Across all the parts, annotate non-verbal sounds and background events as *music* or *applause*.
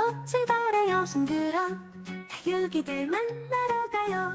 며칠 달의 여성들아 다육이들 만나러 가요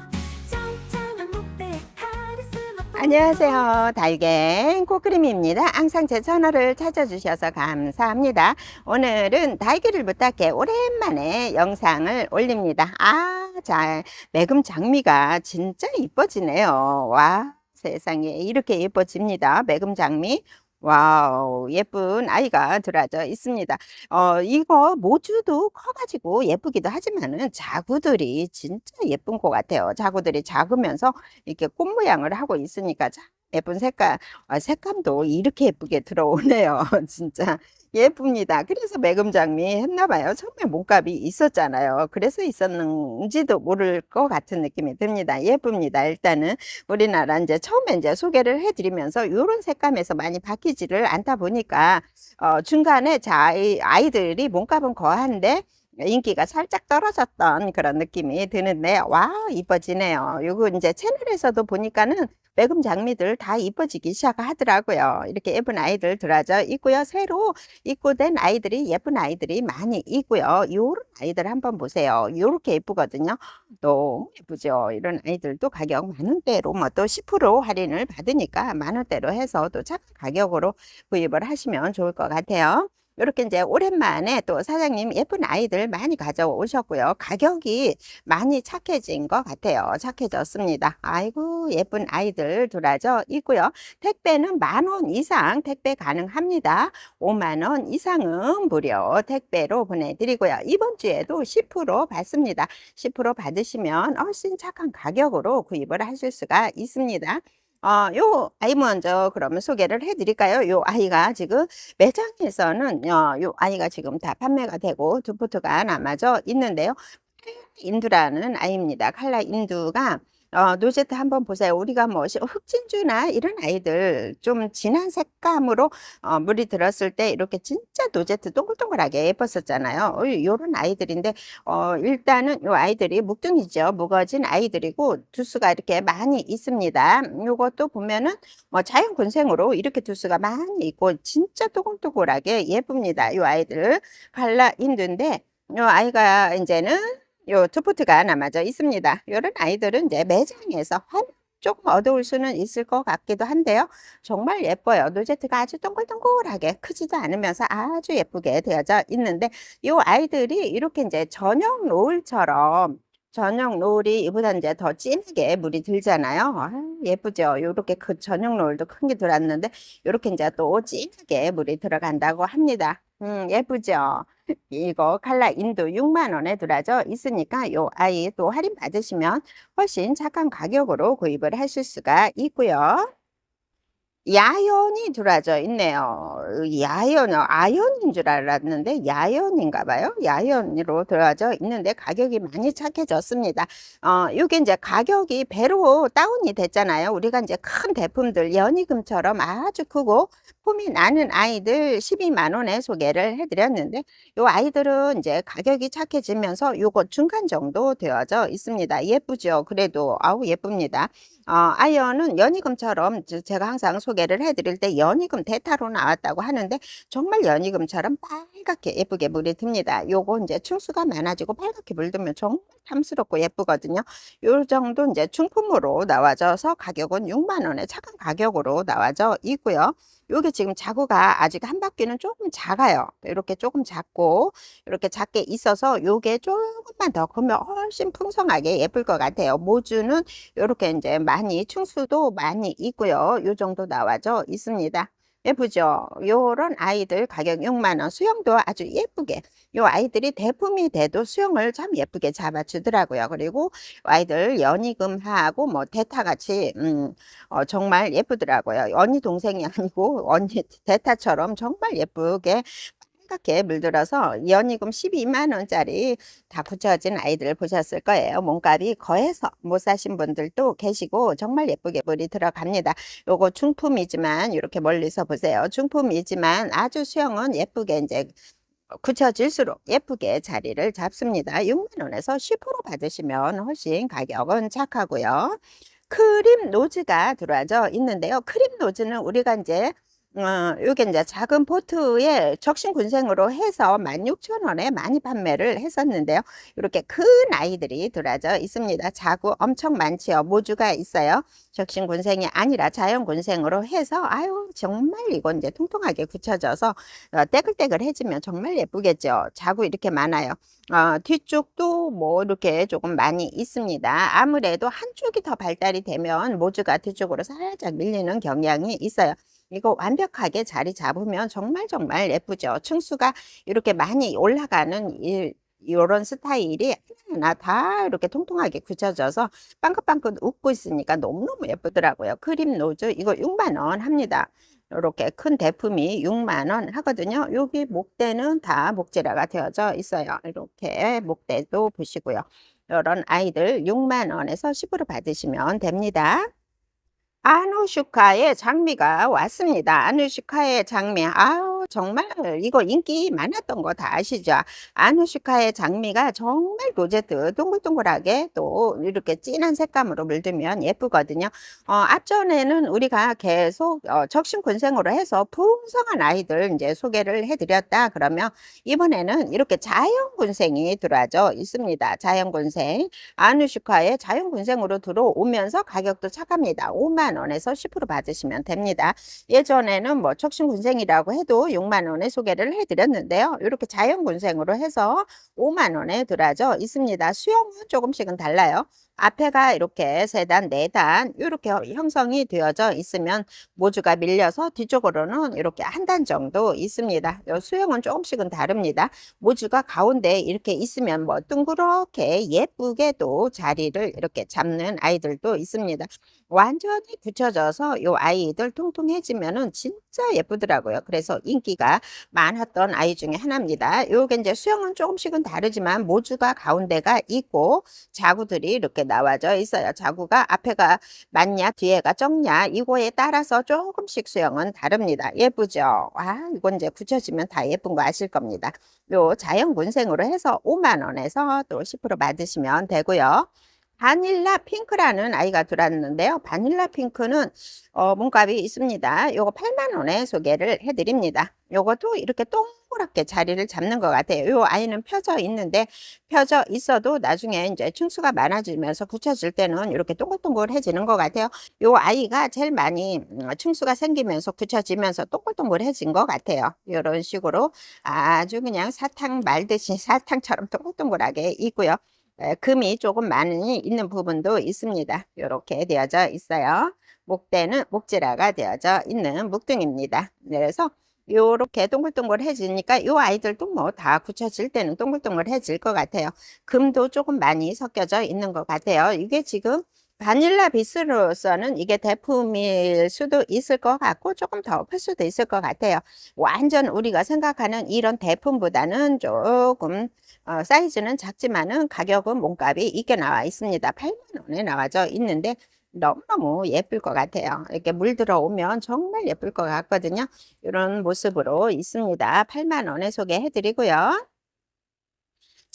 짱짱한 목대 카리스마 안녕하세요. 달갱 코크림입니다. 항상 제 채널을 찾아주셔서 감사합니다. 오늘은 달기를 부탁해 오랜만에 영상을 올립니다. 아, 자, 매금 장미가 진짜 이뻐지네요. 와, 세상에 이렇게 예뻐집니다. 매금 장미. 와우, 예쁜 아이가 들어져 있습니다. 어, 이거 모주도 커가지고 예쁘기도 하지만은 자구들이 진짜 예쁜 것 같아요. 자구들이 작으면서 이렇게 꽃 모양을 하고 있으니까 참 예쁜 색깔, 아, 색감도 이렇게 예쁘게 들어오네요. *laughs* 진짜 예쁩니다. 그래서 매금장미 했나봐요. 처음에 몸값이 있었잖아요. 그래서 있었는지도 모를 것 같은 느낌이 듭니다. 예쁩니다. 일단은 우리나라 이제 처음에 이제 소개를 해드리면서 이런 색감에서 많이 바뀌지를 않다 보니까 어, 중간에 자, 아이, 아이들이 몸값은 거한데 인기가 살짝 떨어졌던 그런 느낌이 드는데 와 이뻐지네요. 요거 이제 채널에서도 보니까는 매금 장미들 다 이뻐지기 시작하더라고요. 이렇게 예쁜 아이들 들어져 있고요. 새로 입고된 아이들이 예쁜 아이들이 많이 있고요. 요런 아이들 한번 보세요. 요렇게 예쁘거든요. 너무 예쁘죠. 이런 아이들도 가격 만 원대로 뭐 또 10% 할인을 받으니까 만 원대로 해서 또 착한 가격으로 구입을 하시면 좋을 것 같아요. 이렇게 이제 오랜만에 또 사장님 예쁜 아이들 많이 가져오셨고요. 가격이 많이 착해진 것 같아요. 착해졌습니다. 아이고 예쁜 아이들 들어져 있고요. 택배는 만 원 이상 택배 가능합니다. 5만 원 이상은 무료 택배로 보내드리고요. 이번 주에도 10% 받습니다. 10% 받으시면 훨씬 착한 가격으로 구입을 하실 수가 있습니다. 어, 요 아이 먼저 그러면 소개를 해드릴까요? 요 아이가 지금 매장에서는 어, 요 아이가 지금 다 판매가 되고 두 포트가 남아져 있는데요. 인두라는 아이입니다. 칼라 인두가 어, 노제트 한번 보세요. 우리가 뭐 시- 흑진주나 이런 아이들 좀 진한 색감으로 어, 물이 들었을 때 이렇게 진짜 노제트 동글동글하게 예뻤었잖아요. 어, 요런 아이들인데 어, 일단은 요 아이들이 묵둥이죠. 무거진 아이들이고 두수가 이렇게 많이 있습니다. 요것도 보면은 뭐 자연 군생으로 이렇게 두수가 많이 있고 진짜 동글동글하게 예쁩니다. 요 아이들 칼라 인두인데 요 아이가 이제는 요 투포트가 남아져 있습니다. 요런 아이들은 이제 매장에서 한 조금 어두울 수는 있을 것 같기도 한데요. 정말 예뻐요. 노제트가 아주 동글동글하게 크지도 않으면서 아주 예쁘게 되어져 있는데 요 아이들이 이렇게 이제 저녁 노을처럼 저녁 노을이 이보다 이제 더 진하게 물이 들잖아요. 아, 예쁘죠. 요렇게 그 저녁 노을도 큰 게 들어왔는데 요렇게 이제 또 진하게 물이 들어간다고 합니다. 음, 예쁘죠. 이거 칼라 인도 6만 원에 들어져 있으니까 요 아이 또 할인 받으시면 훨씬 착한 가격으로 구입을 하실 수가 있고요. 야연이 들어져 있네요. 야연, 아연인 줄 알았는데 야연인가 봐요. 야연으로 들어져 있는데 가격이 많이 착해졌습니다. 어, 이게 이제 가격이 배로 다운이 됐잖아요. 우리가 이제 큰 제품들 연희금처럼 아주 크고 폼이 나는 아이들 12만 원에 소개를 해드렸는데 요 아이들은 이제 가격이 착해지면서 요거 중간 정도 되어져 있습니다. 예쁘죠? 그래도 아우 예쁩니다. 어, 아이언은 연희금처럼 저- 제가 항상 소개 를 해드릴 때 연희금 대타로 나왔다고 하는데 정말 연희금처럼 빨갛게 예쁘게 물이 듭니다. 요거 이제 충수가 많아지고 빨갛게 물들면 정말 탐스럽고 예쁘거든요. 요 정도 이제 중품으로 나와져서 가격은 6만 원에 착한 가격으로 나와져 있고요. 요게 지금 자구가 아직 한 바퀴는 조금 작아요. 이렇게 조금 작고 이렇게 작게 있어서 요게 조금만 더 크면 훨씬 풍성하게 예쁠 것 같아요. 모주는 이렇게 이제 많이 충수도 많이 있고요. 요 정도 나와져 있습니다. 예쁘죠? 요런 아이들 가격 6만 원. 수영도 아주 예쁘게. 요 아이들이 대품이 돼도 수영을 참 예쁘게 잡아주더라고요. 그리고 아이들 연희금하고 뭐 대타같이 음, 어, 정말 예쁘더라고요. 언니 동생이 *laughs* 아니고 언니 대타처럼 정말 예쁘게 빨갛게 물들어서 연희금 12만 원짜리 다 붙여진 아이들 보셨을 거예요. 몸값이 거해서 못 사신 분들도 계시고 정말 예쁘게 물이 들어갑니다. 요거 중품이지만 이렇게 멀리서 보세요. 중품이지만 아주 수영은 예쁘게 이제 굳혀질수록 예쁘게 자리를 잡습니다. 6만 원에서 10% 받으시면 훨씬 가격은 착하고요. 크림 노즈가 들어와져 있는데요. 크림 노즈는 우리가 이제 어, 요게 이제 작은 포트에 적신 군생으로 해서 16,000원에 많이 판매를 했었는데요. 이렇게 큰 아이들이 들어져 있습니다. 자구 엄청 많지요. 모주가 있어요. 적신 군생이 아니라 자연 군생으로 해서 아유 정말 이거 이제 통통하게 굳혀져서 어, 떼글떼글해지면 정말 예쁘겠죠. 자구 이렇게 많아요. 어, 뒤쪽도 뭐 이렇게 조금 많이 있습니다. 아무래도 한쪽이 더 발달이 되면 모주가 뒤쪽으로 살짝 밀리는 경향이 있어요. 이거 완벽하게 자리 잡으면 정말 정말 예쁘죠. 층수가 이렇게 많이 올라가는 이, 요런 스타일이 하나하나 다 이렇게 통통하게 굳혀져서 빵긋빵긋 웃고 있으니까 너무너무 예쁘더라고요. 크림 노즈 이거 6만 원 합니다. 이렇게 큰 대품이 6만 원 하거든요. 여기 목대는 다 목재라가 되어져 있어요. 이렇게 목대도 보시고요. 이런 아이들 6만 원에서 10으로 받으시면 됩니다. 아누슈카의 장미가 왔습니다. 아누슈카의 장미. 아우, 정말 이거 인기 많았던 거 다 아시죠? 아누슈카의 장미가 정말 로제트 동글동글하게 또 이렇게 진한 색감으로 물들면 예쁘거든요. 어, 앞전에는 우리가 계속 어, 적심군생으로 해서 풍성한 아이들 이제 소개를 해드렸다. 그러면 이번에는 이렇게 자연군생이 들어와져 있습니다. 자연군생. 아누슈카의 자연군생으로 들어오면서 가격도 착합니다. 5만 원에서 10% 받으시면 됩니다. 예전에는 뭐 척신군생이라고 해도 6만 원에 소개를 해드렸는데요. 이렇게 자연군생으로 해서 5만 원에 들어져 있습니다. 수영은 조금씩은 달라요. 앞에가 이렇게 세 단, 네 단 이렇게 형성이 되어져 있으면 모주가 밀려서 뒤쪽으로는 이렇게 한 단 정도 있습니다. 요 수영은 조금씩은 다릅니다. 모주가 가운데 이렇게 있으면 뭐 둥그렇게 예쁘게도 자리를 이렇게 잡는 아이들도 있습니다. 완전히 굳혀져서 요 아이들 통통해지면은 진짜 예쁘더라고요. 그래서 인기가 많았던 아이 중에 하나입니다. 요게 이제 수영은 조금씩은 다르지만 모주가 가운데가 있고 자구들이 이렇게 나와져 있어요. 자구가 앞에가 많냐 뒤에가 적냐 이거에 따라서 조금씩 수영은 다릅니다. 예쁘죠? 아 이건 이제 굳혀지면 다 예쁜 거 아실 겁니다. 요 자연 군생으로 해서 5만 원에서 또 10% 받으시면 되고요. 바닐라 핑크라는 아이가 들어왔는데요. 바닐라 핑크는 어, 몸값이 있습니다. 요거 8만 원에 소개를 해드립니다. 요것도 이렇게 동그랗게 자리를 잡는 것 같아요. 요 아이는 펴져 있는데 펴져 있어도 나중에 이제 층수가 많아지면서 굳혀질 때는 이렇게 동글동글해지는 것 같아요. 요 아이가 제일 많이 음, 층수가 생기면서 굳혀지면서 동글동글해진 것 같아요. 이런 식으로 아주 그냥 사탕 말듯이 *laughs* 사탕처럼 동글동글하게 있고요. 에, 금이 조금 많이 있는 부분도 있습니다. 이렇게 되어져 있어요. 목대는 목지라가 되어져 있는 묵둥입니다. 그래서 요렇게 동글동글해지니까 요 아이들도 뭐 다 굳혀질 때는 동글동글해질 것 같아요. 금도 조금 많이 섞여져 있는 것 같아요. 이게 지금 바닐라 비스로서는 이게 대품일 수도 있을 것 같고 조금 더클 수도 있을 것 같아요. 완전 우리가 생각하는 이런 대품보다는 조금 어, 사이즈는 작지만은 가격은 몸값이 있게 나와 있습니다. 8만 원에 나와져 있는데 너무너무 예쁠 것 같아요. 이렇게 물 들어오면 정말 예쁠 것 같거든요. 이런 모습으로 있습니다. 8만 원에 소개해 드리고요.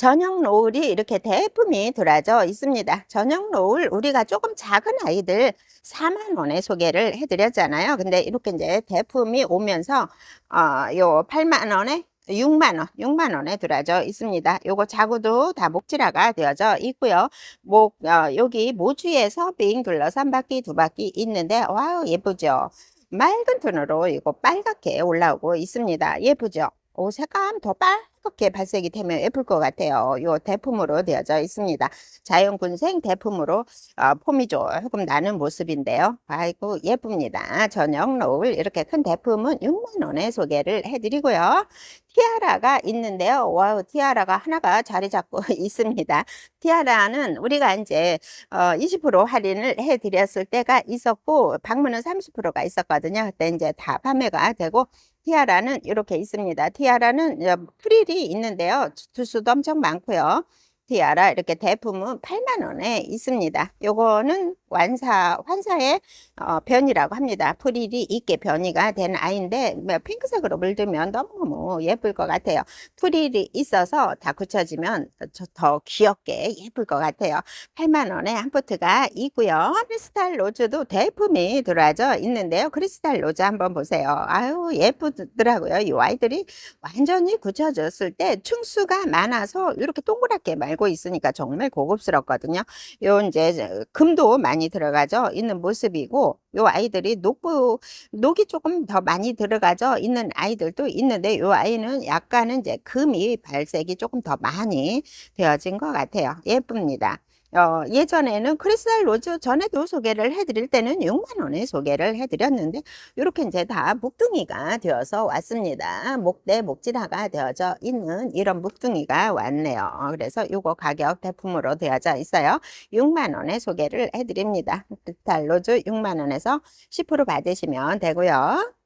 전용 노을이 이렇게 대품이 들어져 있습니다. 전용 노을 우리가 조금 작은 아이들 4만 원에 소개를 해드렸잖아요. 근데 이렇게 이제 대품이 오면서 어, 요 8만 원에 6만 원, 6만 원에 들어져 있습니다. 요거 자구도 다 목질화가 되어져 있고요. 목 어, 여기 모주에서 빙 둘러서 한 바퀴 두 바퀴 있는데 와우 예쁘죠. 맑은 톤으로 이거 빨갛게 올라오고 있습니다. 예쁘죠. 오, 색감 더 빨 갛게 발색이 되면 예쁠 것 같아요. 요 대품으로 되어져 있습니다. 자연군생 대품으로 어, 폼이 조금 나는 모습인데요. 아이고 예쁩니다. 전용 노을 이렇게 큰 대품은 6만 원에 소개를 해드리고요. 티아라가 있는데요. 와우, 티아라가 하나가 자리 잡고 *laughs* 있습니다. 티아라는 우리가 이제 어, 20% 할인을 해드렸을 때가 있었고 방문은 30%가 있었거든요. 그때 이제 다 판매가 되고 티아라는 이렇게 있습니다. 티아라는 프릴이 있는데요. 두수도 엄청 많고요. 티아라 이렇게 대품은 8만 원에 있습니다. 요거는 완사 환사의 어, 변이라고 합니다. 프릴이 있게 변이가 된 아이인데 뭐 핑크색으로 물들면 너무 예쁠 것 같아요. 프릴이 있어서 다 굳혀지면 저- 더 귀엽게 예쁠 것 같아요. 8만 원에 한 포트가 있고요. 크리스탈 로즈도 대품이 들어와져 있는데요. 크리스탈 로즈 한번 보세요. 아유 예쁘더라고요. 이 아이들이 완전히 굳혀졌을 때 층수가 많아서 이렇게 동그랗게 말고 있으니까 정말 고급스럽거든요. 요 이제 저 금도 많이 들어가져 있는 모습이고 요 아이들이 녹부 녹이 조금 더 많이 들어가져 있는 아이들도 있는데 요 아이는 약간은 이제 금이 발색이 조금 더 많이 되어진 것 같아요. 예쁩니다. 어, 예전에는 크리스탈 로즈 전에도 소개를 해드릴 때는 6만 원에 소개를 해드렸는데 이렇게 이제 다 목둥이가 되어서 왔습니다. 목대 목질화가 되어져 있는 이런 목둥이가 왔네요. 그래서 요거 가격 대품으로 되어져 있어요. 6만 원에 소개를 해드립니다. 크리스탈 로즈 6만 원에서 10% 받으시면 되고요.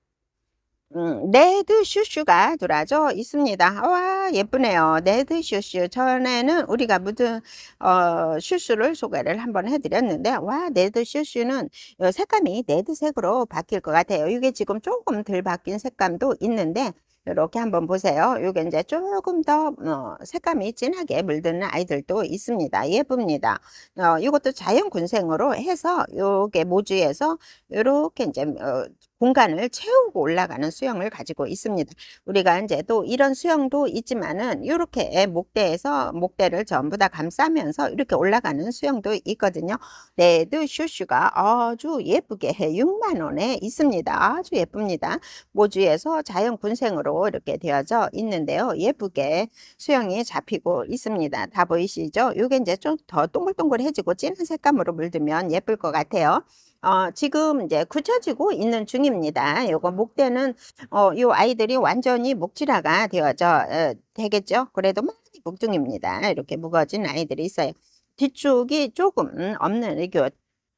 음, 네드 슈슈가 들어져 있습니다. 와, 예쁘네요. 네드 슈슈. 전에는 우리가 무슨, 어, 슈슈를 소개를 한번 해드렸는데, 와, 네드 슈슈는 요 색감이 네드색으로 바뀔 것 같아요. 이게 지금 조금 덜 바뀐 색감도 있는데, 이렇게 한번 보세요. 이게 이제 조금 더 어, 색감이 진하게 물드는 아이들도 있습니다. 예쁩니다. 어, 이것도 자연 군생으로 해서 요게 모주에서 이렇게 이제 어, 공간을 채우고 올라가는 수영을 가지고 있습니다. 우리가 이제 또 이런 수영도 있지만은 이렇게 목대에서 목대를 전부 다 감싸면서 이렇게 올라가는 수영도 있거든요. 레드 슈슈가 아주 예쁘게 6만 원에 있습니다. 아주 예쁩니다. 모주에서 자연 군생으로 이렇게 되어져 있는데요. 예쁘게 수영이 잡히고 있습니다. 다 보이시죠? 이게 이제 좀 더 동글동글해지고 진한 색감으로 물들면 예쁠 것 같아요. 어, 지금 이제 굳혀지고 있는 중입니다. 요거 목대는 어, 요 아이들이 완전히 목질화가 되어져 어, 되겠죠. 그래도 많이 목둥입니다. 이렇게 무거워진 아이들이 있어요. 뒤쪽이 조금 없는 이게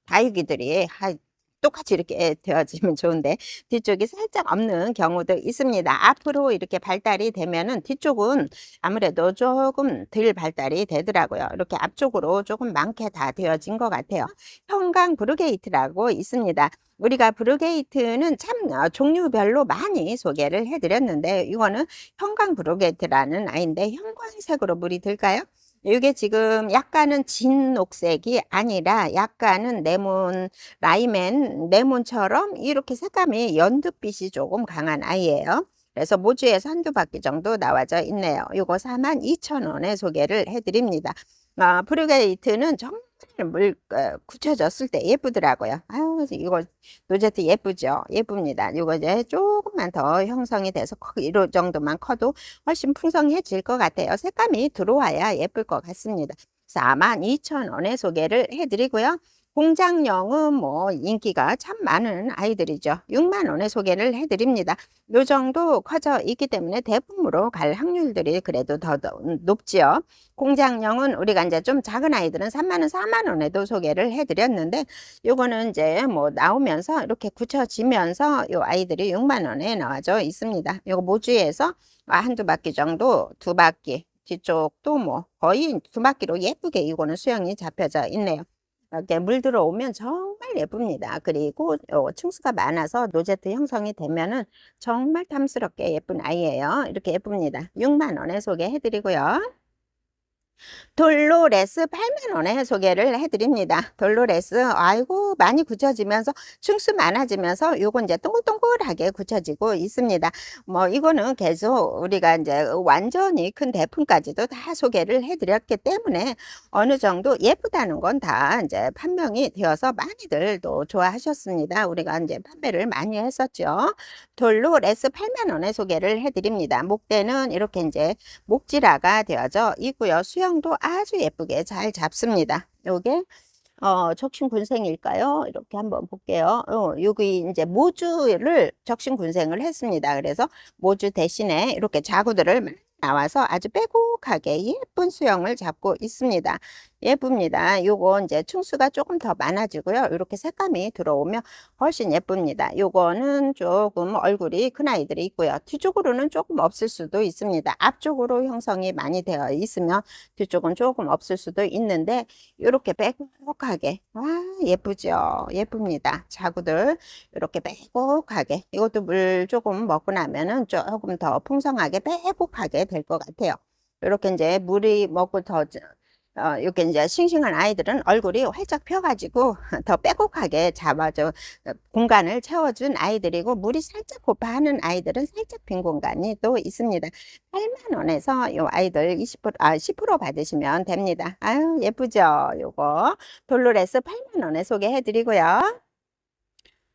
다육이들이 하, 똑같이 이렇게 되어지면 좋은데 뒤쪽이 살짝 없는 경우도 있습니다. 앞으로 이렇게 발달이 되면은 뒤쪽은 아무래도 조금 덜 발달이 되더라고요. 이렇게 앞쪽으로 조금 많게 다 되어진 것 같아요. 형광 브루게이트라고 있습니다. 우리가 브루게이트는 참 어, 종류별로 많이 소개를 해드렸는데 이거는 형광 브루게이트라는 아이인데 형광색으로 물이 들까요? 이게 지금 약간은 진 녹색이 아니라 약간은 레몬 라이맨 레몬처럼 이렇게 색감이 연두빛이 조금 강한 아이예요. 그래서 모주에서 한두 바퀴 정도 나와져 있네요. 이거 42,000원에 소개를 해드립니다. 아, 브루게이트는 정말 물 어, 굳혀졌을 때 예쁘더라고요. 아유, 이거 노제트 예쁘죠? 예쁩니다. 이거 이제 조금만 더 형성이 돼서 이 정도만 커도 훨씬 풍성해질 것 같아요. 색감이 들어와야 예쁠 것 같습니다. 42,000원에 소개를 해드리고요. 공장용은 뭐 인기가 참 많은 아이들이죠. 6만 원에 소개를 해드립니다. 요 정도 커져 있기 때문에 대품으로 갈 확률들이 그래도 더, 더 높지요. 공장용은 우리가 이제 좀 작은 아이들은 3만 원, 4만 원에도 소개를 해드렸는데 요거는 이제 뭐 나오면서 이렇게 굳혀지면서 요 아이들이 6만 원에 나와져 있습니다. 요거 모주에서 한두 바퀴 정도 두 바퀴 뒤쪽도 뭐 거의 두 바퀴로 예쁘게 이거는 수영이 잡혀져 있네요. 이렇게 물 들어 오면 정말 예쁩니다. 그리고 요 층수가 많아서 노제트 형성이 되면은 정말 탐스럽게 예쁜 아이예요. 이렇게 예쁩니다. 6만 원에 소개해드리고요. 돌로레스 8만 원에 소개를 해드립니다. 돌로레스 아이고 많이 굳혀지면서 층수 많아지면서 요건 이제 동글동글하게 굳혀지고 있습니다. 뭐 이거는 계속 우리가 이제 완전히 큰 대품까지도 다 소개를 해드렸기 때문에 어느 정도 예쁘다는 건 다 이제 판명이 되어서 많이들 또 좋아하셨습니다. 우리가 이제 판매를 많이 했었죠. 돌로레스 8만 원에 소개를 해드립니다. 목대는 이렇게 이제 목질화가 되어져 있고요. 수 영도 아주 예쁘게 잘 잡습니다. 요게 어, 적신군생일까요? 이렇게 한번 볼게요. 어, 여기 이제 모주를 적신군생을 했습니다. 그래서 모주 대신에 이렇게 자구들을 나와서 아주 빼곡하게 예쁜 수영을 잡고 있습니다. 예쁩니다. 요거 이제 층수가 조금 더 많아지고요. 이렇게 색감이 들어오면 훨씬 예쁩니다. 요거는 조금 얼굴이 큰 아이들이 있고요. 뒤쪽으로는 조금 없을 수도 있습니다. 앞쪽으로 형성이 많이 되어 있으면 뒤쪽은 조금 없을 수도 있는데 이렇게 빼곡하게 와 예쁘죠 예쁩니다 자구들 이렇게 빼곡하게 이것도 물 조금 먹고 나면은 조금 더 풍성하게 빼곡하게 될 것 같아요 이렇게 이제 물이 먹고 더 어, 이렇게 이제 싱싱한 아이들은 얼굴이 활짝 펴가지고 *laughs* 더 빼곡하게 잡아줘 어, 공간을 채워준 아이들이고 물이 살짝 고파하는 아이들은 살짝 빈 공간이 또 있습니다. 8만 원에서 요 아이들 20% 아, 10% 받으시면 됩니다. 아유 예쁘죠? 요거 돌로레스 8만 원에 소개해 드리고요.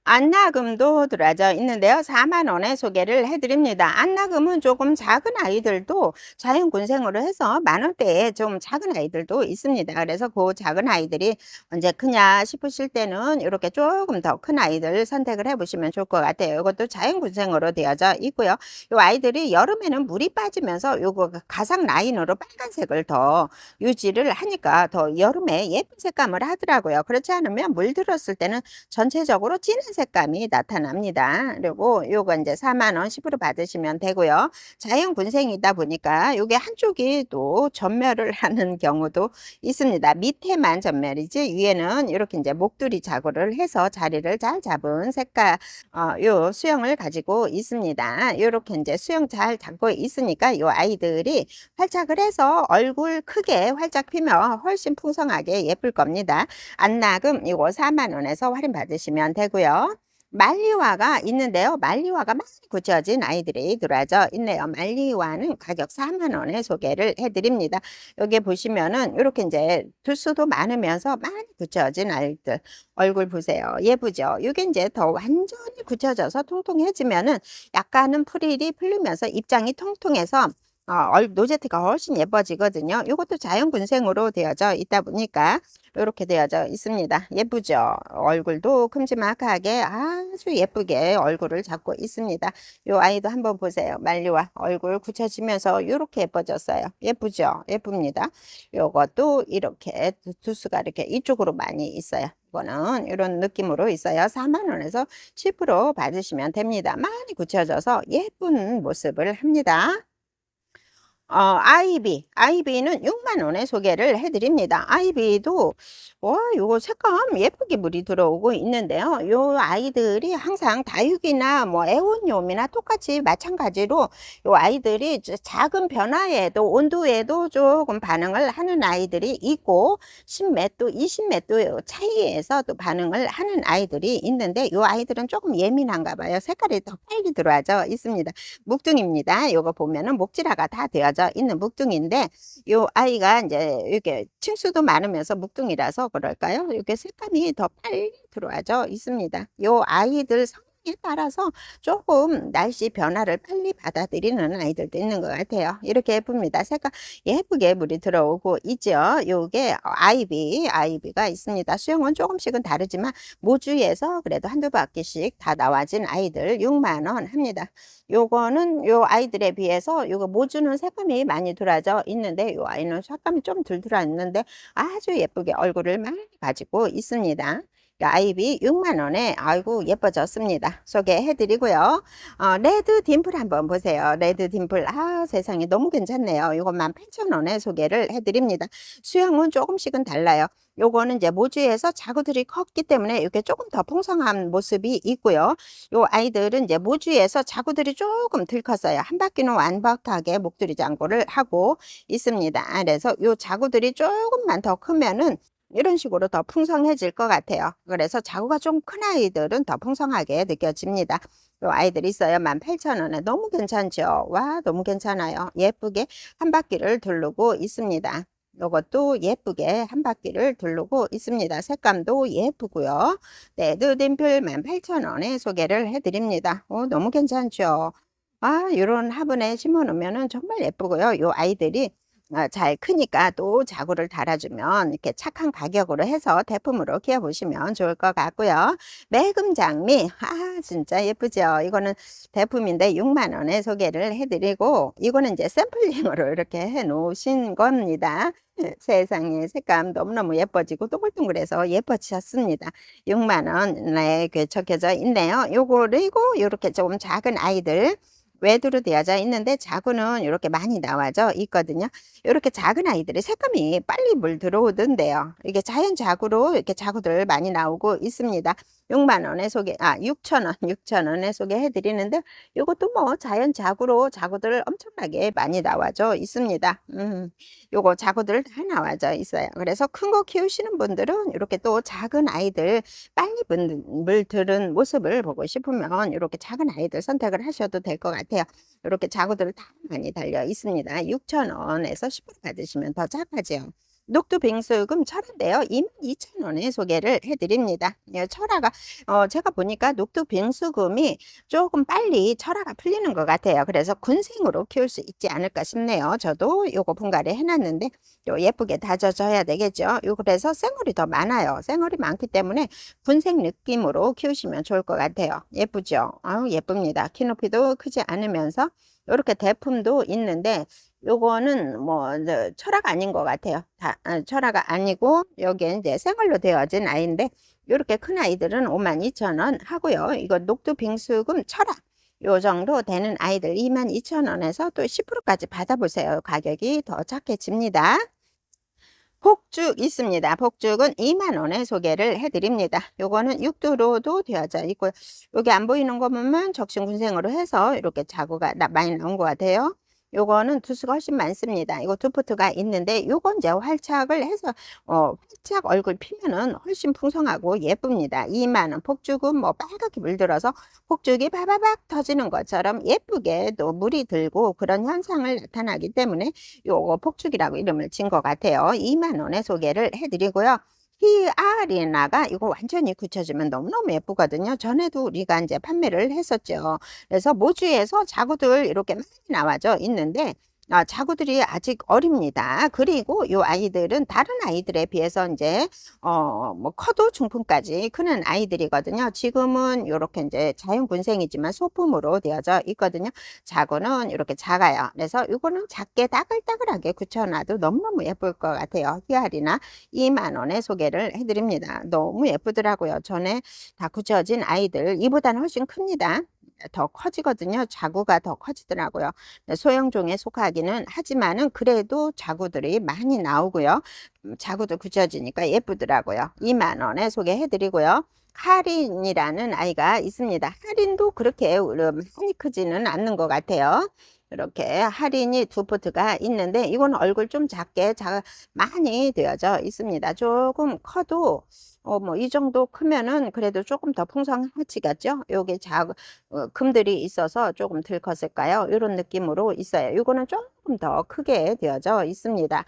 안나금도 들어져 있는데요. 4만 원에 소개를 해드립니다. 안나금은 조금 작은 아이들도 자연군생으로 해서 만 원대에 좀 작은 아이들도 있습니다. 그래서 그 작은 아이들이 언제 크냐 싶으실 때는 이렇게 조금 더 큰 아이들 선택을 해보시면 좋을 것 같아요. 이것도 자연군생으로 되어져 있고요. 이 아이들이 여름에는 물이 빠지면서 요거 가상 라인으로 빨간색을 더 유지를 하니까 더 여름에 예쁜 색감을 하더라고요. 그렇지 않으면 물 들었을 때는 전체적으로 진한 색감이 나타납니다. 그리고 요거 이제 4만 원 10% 받으시면 되고요. 자연 군생이다 보니까 요게 한쪽이 또 전멸을 *laughs* 하는 경우도 있습니다. 밑에만 전멸이지 위에는 이렇게 이제 목도리 자구를 해서 자리를 잘 잡은 색깔 어, 요 수영을 가지고 있습니다. 요렇게 이제 수영 잘 잡고 있으니까 요 아이들이 활착을 해서 얼굴 크게 활짝 피면 훨씬 풍성하게 예쁠 겁니다. 안나금 이거 4만 원에서 할인 받으시면 되고요. 말리화가 있는데요. 말리화가 많이 굳혀진 아이들이 들어와져 있네요. 말리화는 가격 4만 원에 소개를 해드립니다. 여기 보시면은 이렇게 이제 두수도 많으면서 많이 굳혀진 아이들 얼굴 보세요. 예쁘죠? 이게 이제 더 완전히 굳혀져서 통통해지면은 약간은 프릴이 풀리면서 입장이 통통해서 어, 얼- 노제트가 훨씬 예뻐지거든요. 이것도 자연 군생으로 되어져 있다 보니까 이렇게 되어져 있습니다. 예쁘죠? 얼굴도 큼지막하게 아주 예쁘게 얼굴을 잡고 있습니다. 이 아이도 한번 보세요. 말리와 얼굴 굳혀지면서 이렇게 예뻐졌어요. 예쁘죠? 예쁩니다. 이것도 이렇게 두- 두수가 이렇게 이쪽으로 많이 있어요. 이거는 이런 느낌으로 있어요. 4만 원에서 10% 받으시면 됩니다. 많이 굳혀져서 예쁜 모습을 합니다. 어, 아이비. 아이비는 6만 원에 소개를 해드립니다. 아이비도, 와, 요거 색감 예쁘게 물이 들어오고 있는데요. 요 아이들이 항상 다육이나 뭐 애완용이나 똑같이 마찬가지로 요 아이들이 저- 작은 변화에도 온도에도 조금 반응을 하는 아이들이 있고, 10몇 도, 20몇 도 차이에서 또 반응을 하는 아이들이 있는데, 요 아이들은 조금 예민한가 봐요. 색깔이 더 빨리 들어와져 있습니다. 묵둥입니다. 요거 보면은 목질화가 다 되어져 있는 묵둥인데 요 아이가 이제 이렇게 층수도 많으면서 묵둥이라서 그럴까요? 이렇게 색감이 더 빨리 들어와져 있습니다. 요 아이들 성향 에 따라서 조금 날씨 변화를 빨리 받아들이는 아이들도 있는 것 같아요. 이렇게 예쁩니다. 색깔 예쁘게 물이 들어오고 있죠. 요게 아이비, 아이비가 있습니다. 수영은 조금씩은 다르지만 모주에서 그래도 한두 바퀴씩 다 나와진 아이들 6만 원 합니다. 요거는 요 아이들에 비해서 요거 모주는 색감이 많이 들어져 있는데 요 아이는 색감이 좀 덜 들어 있는데 아주 예쁘게 얼굴을 많이 가지고 있습니다. 이 아이비 6만 원에 아이고 예뻐졌습니다. 소개해 드리고요. 어, 레드 딤플 한번 보세요. 레드 딤플 아 세상에 너무 괜찮네요. 이거 18,000원에 소개를 해 드립니다. 수영은 조금씩은 달라요. 요거는 이제 모주에서 자구들이 컸기 때문에 이렇게 조금 더 풍성한 모습이 있고요. 요 아이들은 이제 모주에서 자구들이 조금 덜 컸어요. 한 바퀴는 완벽하게 목도리 장구를 하고 있습니다. 그래서 요 자구들이 조금만 더 크면은 이런 식으로 더 풍성해질 것 같아요. 그래서 자구가 좀 큰 아이들은 더 풍성하게 느껴집니다. 요 아이들이 있어요. 18,000원에 너무 괜찮죠? 와, 너무 괜찮아요. 예쁘게 한 바퀴를 두르고 있습니다. 요것도 예쁘게 한 바퀴를 두르고 있습니다. 색감도 예쁘고요. 네, 느딤플 18,000원에 소개를 해드립니다. 오, 너무 괜찮죠? 아, 이런 화분에 심어 놓으면 정말 예쁘고요. 요 아이들이 어, 잘 크니까 또 자구를 달아주면 이렇게 착한 가격으로 해서 대품으로 키워보시면 좋을 것 같고요. 매금 장미, 아, 진짜 예쁘죠? 이거는 대품인데 6만원에 소개를 해드리고, 이거는 이제 샘플링으로 이렇게 해 놓으신 겁니다. *laughs* 세상에 색감 너무너무 예뻐지고 동글동글해서 예뻐지셨습니다. 6만원에 적혀져 있네요. 요거 그리고 요렇게 조금 작은 아이들 외두로 되어져 있는데 자구는 이렇게 많이 나와져 있거든요. 이렇게 작은 아이들의 색감이 빨리 물 들어오던데요. 이게 자연 자구로 이렇게 자구들 많이 나오고 있습니다. 6만 원에 소개, 아, 6천 원, 6천 원에 소개해 드리는데 이것도 뭐 자연 자구로 자구들 엄청나게 많이 나와져 있습니다. 음, 요거 자구들 다 나와져 있어요. 그래서 큰 거 키우시는 분들은 이렇게 또 작은 아이들 빨리 물, 물 들은 모습을 보고 싶으면 이렇게 작은 아이들 선택을 하셔도 될 것 같아요. 이렇게 자구들 다 많이 달려 있습니다. 6,000원에서 10% 받으시면 더 작아져요. 녹두 빙수금 철인데요. 22,000원에 소개를 해드립니다. 예, 철화가 어, 제가 보니까 녹두 빙수금이 조금 빨리 철화가 풀리는 것 같아요. 그래서 군생으로 키울 수 있지 않을까 싶네요. 저도 요거 분갈이 해놨는데 요 예쁘게 다져져야 되겠죠. 요 그래서 생얼이 더 많아요. 생얼이 많기 때문에 군생 느낌으로 키우시면 좋을 것 같아요. 예쁘죠? 아유 예쁩니다. 키높이도 크지 않으면서 이렇게 대품도 있는데 요거는 뭐 철학 아닌 것 같아요. 다 아, 철화가 아니고 여기에 이제 생얼로 되어진 아이인데 이렇게 큰 아이들은 52,000원 하고요. 이거 녹두 빙수금 철학 요 정도 되는 아이들 22,000원에서 또 10%까지 받아보세요. 가격이 더 착해집니다. 폭죽 있습니다. 폭죽은 2만 원에 소개를 해드립니다. 요거는 육두로도 되어져 있고 여기 안 보이는 거 보면 적신군생으로 해서 이렇게 자구가 나- 많이 나온 것 같아요. 요거는 두수가 훨씬 많습니다. 이거 두푸트가 있는데 요건 이제 활착을 해서 어 활착 얼굴 피면은 훨씬 풍성하고 예쁩니다. 2만 원 폭죽은 뭐 빨갛게 물들어서 폭죽이 바바박 터지는 것처럼 예쁘게 또 물이 들고 그런 현상을 나타나기 때문에 요거 폭죽이라고 이름을 진것 같아요. 2만 원에 소개를 해드리고요. 히아리나가 이거 완전히 굳혀주면 너무너무 예쁘거든요. 전에도 우리가 이제 판매를 했었죠. 그래서 모주에서 자구들 이렇게 많이 나와져 있는데 아, 자구들이 아직 어립니다. 그리고 요 아이들은 다른 아이들에 비해서 이제 어, 뭐 커도 중품까지 크는 아이들이거든요. 지금은 이렇게 이제 자연 군생이지만 소품으로 되어져 있거든요. 자구는 이렇게 작아요. 그래서 이거는 작게 따글따글하게 굳혀놔도 너무너무 예쁠 것 같아요. 히알이나 2만 원에 소개를 해드립니다. 너무 예쁘더라고요. 전에 다 굳혀진 아이들 이보다는 훨씬 큽니다. 더 커지거든요. 자구가 더 커지더라고요. 네, 소형종에 속하기는 하지만은 그래도 자구들이 많이 나오고요. 음, 자구도 굳혀지니까 예쁘더라고요. 2만 원에 소개해드리고요. 하린이라는 아이가 있습니다. 하린도 그렇게 많이 크지는 않는 것 같아요. 이렇게 할인이 두 포트가 있는데 이건 얼굴 좀 작게 자, 많이 되어져 있습니다. 조금 커도 어, 뭐, 이 정도 크면은 그래도 조금 더 풍성하지겠죠? 요게 작, 어, 금들이 있어서 조금 덜 컸을까요? 이런 느낌으로 있어요. 요거는 조금 더 크게 되어져 있습니다.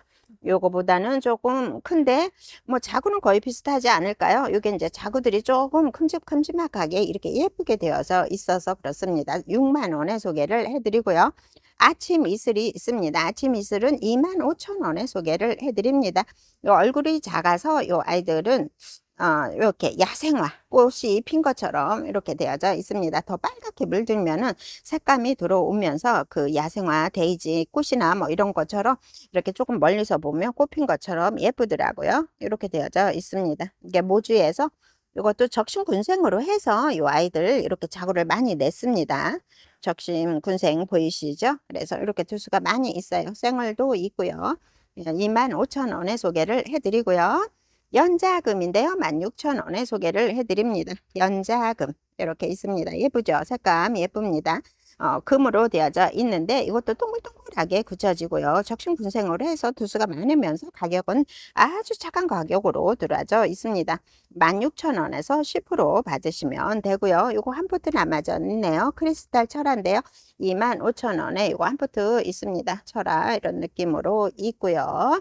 요거보다는 조금 큰데, 뭐, 자구는 거의 비슷하지 않을까요? 요게 이제 자구들이 조금 큼직큼직하게 이렇게 예쁘게 되어서 있어서 그렇습니다. 6만 원에 소개를 해드리고요. 아침 이슬이 있습니다. 아침 이슬은 2만 5천 원에 소개를 해드립니다. 요 얼굴이 작아서 요 아이들은 어, 이렇게 야생화 꽃이 핀 것처럼 이렇게 되어져 있습니다. 더 빨갛게 물들면은 색감이 들어오면서 그 야생화 데이지 꽃이나 뭐 이런 것처럼 이렇게 조금 멀리서 보면 꽃핀 것처럼 예쁘더라고요. 이렇게 되어져 있습니다. 이게 모주에서 이것도 적신 군생으로 해서 이 아이들 이렇게 자구를 많이 냈습니다. 적심 군생 보이시죠? 그래서 이렇게 두수가 많이 있어요. 생얼도 있고요. 25,000원에 소개를 해드리고요. 연자금인데요. 16,000원에 소개를 해드립니다. 연자금 이렇게 있습니다. 예쁘죠? 색감 예쁩니다. 어, 금으로 되어져 있는데 이것도 동글동글하게 굳혀지고요. 적신 분생으로 해서 두수가 많으면서 가격은 아주 착한 가격으로 들어와져 있습니다. 16,000원에서 10% 받으시면 되고요. 이거 한 포트 남아져 있네요. 크리스탈 철화인데요. 25,000원에 이거 한 포트 있습니다. 철화 이런 느낌으로 있고요.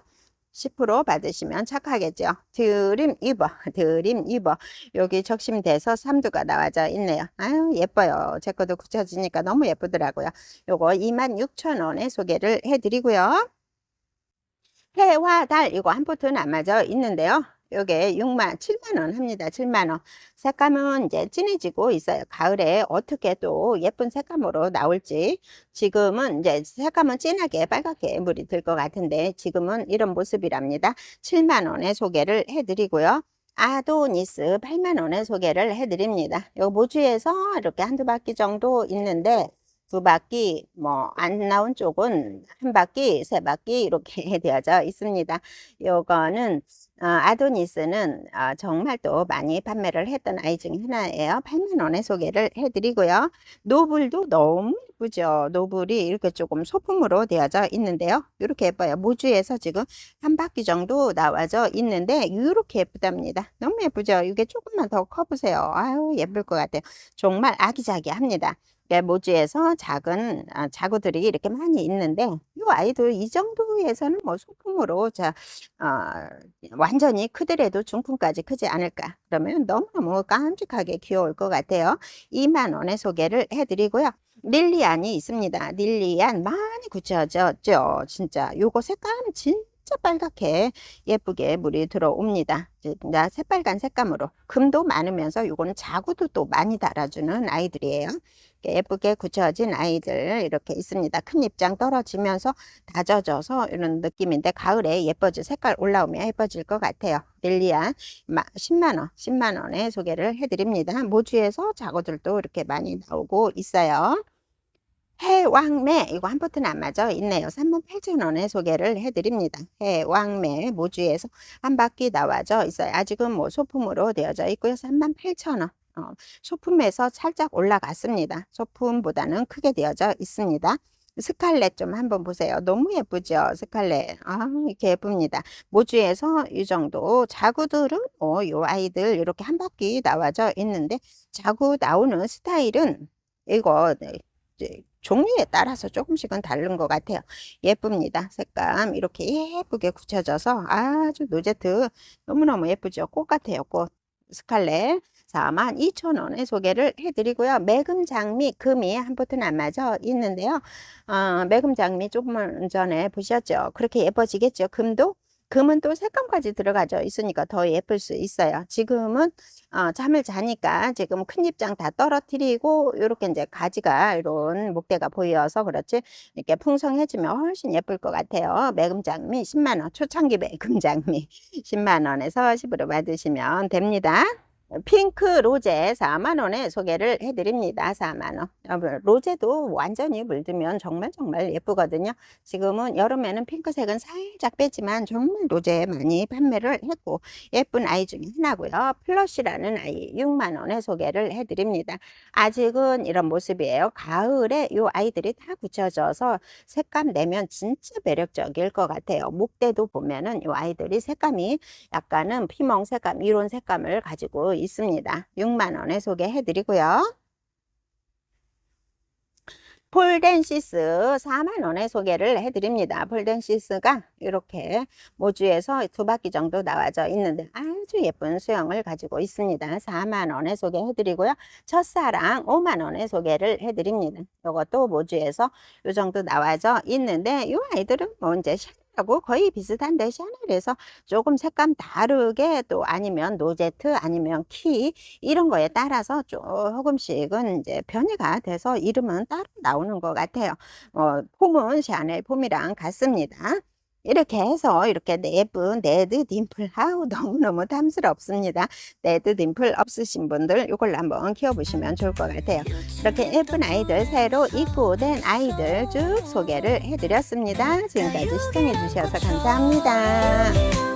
10% 받으시면 착하겠죠. 드림 입어, 드림 입어. 여기 적심돼서 3두가 나와져 있네요. 아유, 예뻐요. 제 것도 굳혀지니까 너무 예쁘더라고요. 요거 26,000원에 소개를 해드리고요. 해와 달 이거 한 포트 남아져 있는데요. 요게 6만 7만 원 합니다. 7만 원. 색감은 이제 진해지고 있어요. 가을에 어떻게 또 예쁜 색감으로 나올지 지금은 이제 색감은 진하게 빨갛게 물이 들 것 같은데 지금은 이런 모습이랍니다. 7만 원에 소개를 해드리고요. 아도니스 8만 원에 소개를 해드립니다. 요 모주에서 이렇게 한두 바퀴 정도 있는데 두 바퀴 뭐 안 나온 쪽은 한 바퀴 세 바퀴 이렇게 *laughs* 되어져 있습니다. 요거는 어, 아도니스는 어, 정말 또 많이 판매를 했던 아이 중에 하나예요. 8만 원에 소개를 해드리고요. 노블도 너무 예쁘죠. 노블이 이렇게 조금 소품으로 되어져 있는데요. 이렇게 예뻐요. 모주에서 지금 한 바퀴 정도 나와져 있는데 이렇게 예쁘답니다. 너무 예쁘죠. 이게 조금만 더 커보세요. 아유 예쁠 것 같아요. 정말 아기자기합니다. 모주에서 작은 아, 자구들이 이렇게 많이 있는데 이 아이도 이 정도에서는 뭐 소품으로 자 어, 완전히 크더라도 중품까지 크지 않을까 그러면 너무너무 깜찍하게 귀여울 것 같아요. 2만 원에 소개를 해드리고요. 릴리안이 있습니다. 릴리안 많이 굳혀졌죠? 진짜 요거 색감 진짜 빨갛게 예쁘게 물이 들어옵니다. 진짜 새빨간 색감으로 금도 많으면서 요거는 자구도 또 많이 달아주는 아이들이에요 예쁘게 굳혀진 아이들 이렇게 있습니다. 큰 입장 떨어지면서 다져져서 이런 느낌인데 가을에 예뻐질 색깔 올라오면 예뻐질 것 같아요. 릴리안 10만원, 10만원에 소개를 해드립니다. 모주에서 자고들도 이렇게 많이 나오고 있어요. 해왕매 이거 한 포트는 안 맞아 있네요 38,000원에 소개를 해드립니다 해왕매 모주에서 한 바퀴 나와져 있어요 아직은 뭐 소품으로 되어져 있고요 38,000원 어, 소품에서 살짝 올라갔습니다. 소품보다는 크게 되어져 있습니다. 스칼렛 좀 한번 보세요. 너무 예쁘죠? 스칼렛. 아, 이렇게 예쁩니다. 모주에서 이 정도. 자구들은, 어, 요 아이들 이렇게 한 바퀴 나와져 있는데, 자구 나오는 스타일은 이거, 네, 종류에 따라서 조금씩은 다른 것 같아요. 예쁩니다. 색감 이렇게 예쁘게 굳혀져서 아주 노제트 너무너무 예쁘죠? 꽃 같아요. 꽃. 스칼렛 42,000원에 소개를 해드리고요. 매금 장미 금이 한 포트는 안 맞아 있는데요. 어, 매금 장미 조금 전에 보셨죠? 그렇게 예뻐지겠죠? 금도 금은 또 색감까지 들어가져 있으니까 더 예쁠 수 있어요. 지금은 어, 잠을 자니까 지금 큰 입장 다 떨어뜨리고 이렇게 이제 가지가 이런 목대가 보여서 그렇지 이렇게 풍성해지면 훨씬 예쁠 것 같아요. 매금장미 10만 원 초창기 *laughs* 매금장미 10만 원에서 10으로 받으시면 됩니다. 핑크 로제 4만원에 소개를 해드립니다. 4만원. 로제도 완전히 물들면 정말 정말 예쁘거든요. 지금은 여름에는 핑크색은 살짝 빼지만 정말 로제 많이 판매를 했고 예쁜 아이 중에 하나고요. 플러시라는 아이 6만원에 소개를 해드립니다. 아직은 이런 모습이에요. 가을에 이 아이들이 다 굳혀져서 색감 내면 진짜 매력적일 것 같아요. 목대도 보면은 이 아이들이 색감이 약간은 피멍 색감, 이런 색감을 가지고 있습니다. 6만원에 소개해 드리고요. 폴덴시스 4만원에 소개를 해드립니다. 폴덴시스가 이렇게 모주에서 두 바퀴 정도 나와져 있는데 아주 예쁜 수영을 가지고 있습니다. 4만원에 소개해드리고요. 첫사랑 5만원에 소개를 해드립니다. 이것도 모주에서 이 정도 나와져 있는데 이 아이들은 뭐 이제 하고 거의 비슷한데 샤넬에서 조금 색감 다르게 또 아니면 노제트 아니면 키 이런 거에 따라서 조금씩은 이제 변이가 돼서 이름은 따로 나오는 것 같아요. 어, 폼은 샤넬 폼이랑 같습니다. 이렇게 해서 이렇게 예쁜 네드 딤플 아우 *laughs* 너무너무 탐스럽습니다. 네드 딤플 없으신 분들 이걸로 한번 키워보시면 좋을 것 같아요. 이렇게 예쁜 아이들 새로 입고된 아이들 쭉 소개를 해드렸습니다. 지금까지 시청해 주셔서 감사합니다.